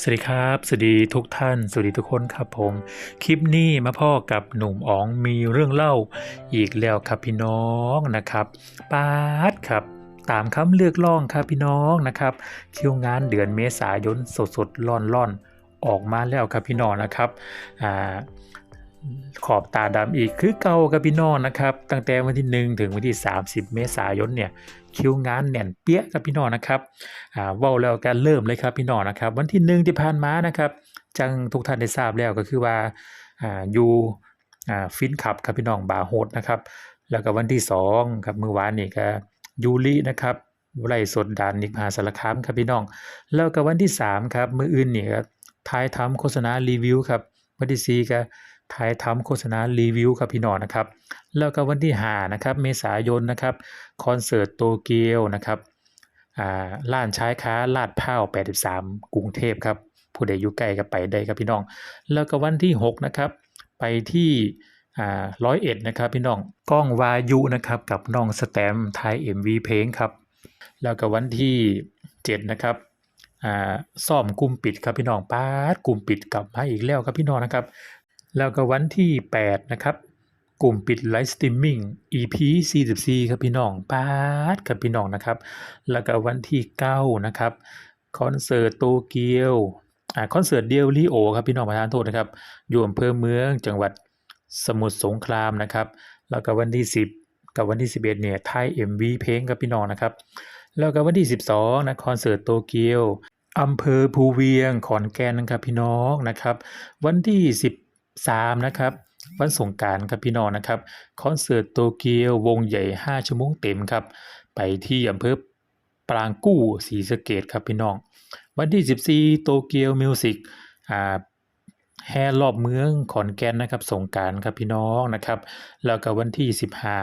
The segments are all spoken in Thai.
สวัสดีครับ สวัสดีทุกท่าน สวัสดีทุกคนครับผม คลิปนี้มาพ่อกับหนุ่มอ๋องมีเรื่องเล่าอีกแล้วครับพี่น้องนะครับปาดครับ ตามคำเลือกล่องครับพี่น้องนะครับคิวงานเดือนเมษายนสดสดๆร่อนร่อนๆออกมาแล้วครับพี่น้องนะครับอ่า ขอบตาดำอีกคือเก่าครับพี่น้องนะครับ ตั้งแต่วันที่ 1 ถึงวันที่ 30 เมษายนเนี่ยคิวงานแน่นเปี้ยครับพี่น้องนะครับอ่าเว้าแล้วกันเริ่มเลยครับพี่น้องนะครับ วันที่หนึ่งที่ผ่านมานะครับ จังทุกท่านได้ทราบแล้วก็คือว่าอ่าอยู่อ่าฟินขับครับพี่น้องบาโฮสนะครับ แล้วก็วันที่สองครับเมื้อวานนี่ก็ยูรินะครับไล่สดดานนิกมหาสารคามครับพี่น้อง แล้วก็วันที่สามครับเมื้ออื่นนี่ก็ท้ายทำโฆษณารีวิวครับวันที่สี่ก็ ท้ายทำโฆษณารีวิวครับพี่น้องนะครับ แล้วก็วันที่หานะครับเมษายนนะครับคอนเสิร์ตโตเกียวนะครับอ่าล้านชาค้าลาดพร้า83 กรุงเทพครับผู้ใดอยู่ใกล้ก็ไปได้ครับพี่น้อง แล้วก็วันที่6นะครับไปที่อ่าร้อยเอ็ดนะครับพี่น้องกล้องวายุนะครับกับน้องสแตมไทย MV เพลงครับ แล้วก็วันที่7นะครับอ่าซ่อมกลุ่มปิดครับพี่น้องป้าดกลุ่มปิดกลับมาอีกแล้วครับพี่น้องนะครับ แล้วก็วันที่ 8 นะครับ กลุ่มปิดไลฟ์สตรีมมิ่ง EP 44ครับพี่น้องปาดครับพี่น้องนะครับ แล้วก็วันที่ 9 นะครับ คอนเสิร์ตโตเกียวอ่าคอนเสิร์ตเดียวลีโอครับพี่น้องประธานโทษนะครับ อยู่อำเภอเมืองจังหวัดสมุทรสงครามนะครับ แล้วก็วันที่ 10 กับวันที่ 11เนี่ยไทย MV เพลงครับพี่น้องนะครับ แล้วก็วันที่ 12นะคอนเสิร์ตโตเกียวอำเภอภูเวียงขอนแก่นนะครับพี่น้องนะครับ วันที่ 3นะครับวันสงการครับพี่น้องนะครับคอนเสิร์ตโตเกียววงใหญ่ 5 ชั่วโมงเต็มครับ ไปที่อำเภอปรางกู้ศรีสะเกดครับพี่น้อง วันที่ 14 โตเกียวมิวสิกอ่าแห่รอบเมืองขอนแก่นนะครับสงการครับพี่น้องนะครับ แล้วก็วันที่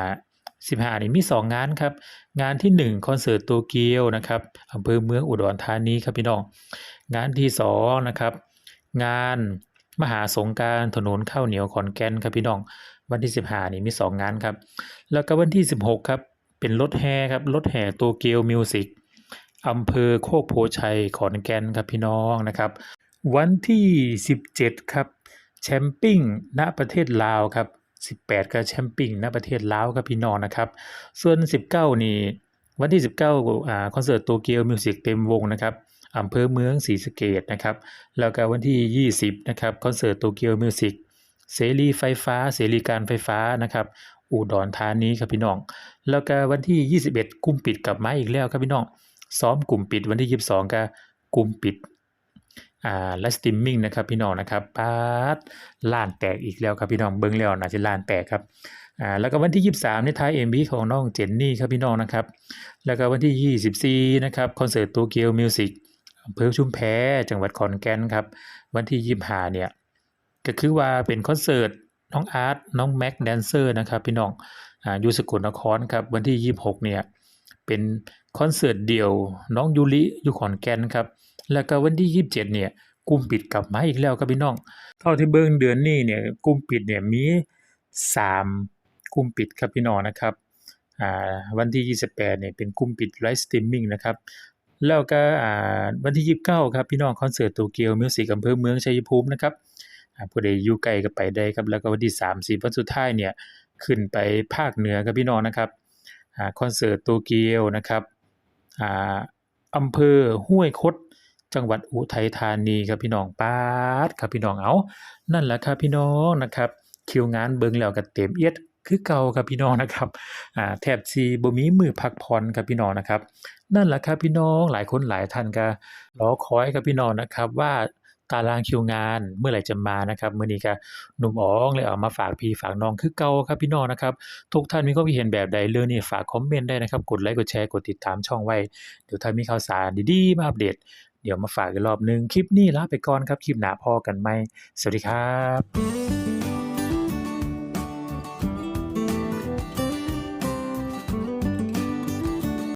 15 15นี่มี 2 งานครับ งานที่ 1 คอนเสิร์ตโตเกียวนะครับอำเภอเมืองอุดรธานีครับพี่น้อง งานที่2นะครับ งาน มหาสงการถนนข้าวเหนียวขอนแก่นครับพี่น้อง วันที่ 15 นี่มี 2 งานครับ แล้วก็วันที่ 16 ครับ เป็นรถแห่ครับรถแห่โตเกียวมิวสิกอำเภอโคกโพชัยขอนแก่นครับพี่น้องนะครับ วันที่ 17 ครับแชมปิ้งณประเทศลาวครับ18 ก็แชมปิ้งณประเทศลาวครับพี่น้องนะครับ ส่วน 19 นี่วันที่ 19อ่าคอนเสิร์ตโตเกียวมิวสิกเต็มวงนะครับ อำเภอเมืองศรีสะเกดนะครับ แล้วก็วันที่ 20 นะครับคอนเสิร์ตโตเกียวมิวสิกเสรีไฟฟ้า เสรีการไฟฟ้านะครับอุดรธานีครับพี่น้อง แล้วก็วันที่ 21 กลุ่มปิดกลับมาอีกแล้วครับพี่น้อง ซ้อมกลุ่มปิดวันที่ 22ก็กลุ่มปิดอ่าและสตรีมมิ่งนะครับพี่น้องนะครับปาดล้านแตกอีกแล้วครับพี่น้องเบิ่งแล้วน่าจะล้านแตกครับอ่าแล้วก็วันที่ 23ในท้าย MV ของน้องเจนนี่ครับพี่น้องนะครับ แล้วก็วันที่ 24นะครับคอนเสิร์ตโตเกียวมิวสิก อำเภอชุมแพจังหวัดขอนแก่นครับ วันที่25เนี่ยก็คือว่าเป็นคอนเสิร์ตน้องอาร์ตน้องแม็กแดนเซอร์นะครับพี่น้องอ่ายู่สกลนครครับวันที่26เนี่ยเป็นคอนเสิร์ตเดี่ยวน้องยูริอยู่ขอนแก่นครับแล้วก็วันที่27เจ็ดเนี่ยกลุ่มปิดกลับมาอีกแล้วครับพี่น้อง เท่าที่เบิ่งเดือนนี้เนี่ยกลุ่มปิดเนี่ยมี3กลุ่มปิดครับพี่น้องนะครับวันที่ 28เนี่ยเป็นกลุ่มปิดไลฟ์สตรีมมิ่งนะครับ แล้วก็วันที่ 29 ครับ พี่น้องคอนเสิร์ตโตเกียวมิวสิกอำเภอเมืองชัยภูมินะครับผู้ใดอยู่ไกลก็ไปได้ครับ แล้วก็วันที่ 30 วันสุดท้ายเนี่ยขึ้นไปภาคเหนือครับพี่น้องนะครับอคอนเสิร์ตโตเกียวนะครับอ่าอำเภอห้วยคดจังหวัดอุทัยธานีครับพี่น้องปาดครับพี่น้องเอานั่นแหละครับพี่น้องนะครับ คิวงานเบิ่งแล้วก็เต็มเอียดคือเก่าครับพี่น้องนะครับอ่าแทบสิบ่มีมือพักผ่อนครับพี่น้องนะครับ นั่นแหละครับพี่น้องหลายคนหลายท่านก็รอคอยครับพี่น้องนะครับว่าตารางคิวงานเมื่อไหร่จะมานะครับมื้อนี้ก็หนุ่มอ๋องเลยเอามาฝากพี่ฝากน้องคือเก่าครับพี่น้องนะครับทุกท่านมีความคิดเห็นแบบใดเรื่องนี้ฝากคอมเมนต์ได้นะครับกดไลค์กดแชร์กดติดตามช่องไว้ เดี๋ยวถ้ามีข่าวสารดีๆมาอัปเดต เดี๋ยวมาฝากอีกรอบหนึงคลิปนี้ลาไปก่อนครับคลิปหน้าพอกันใหม่สวัสดีครับ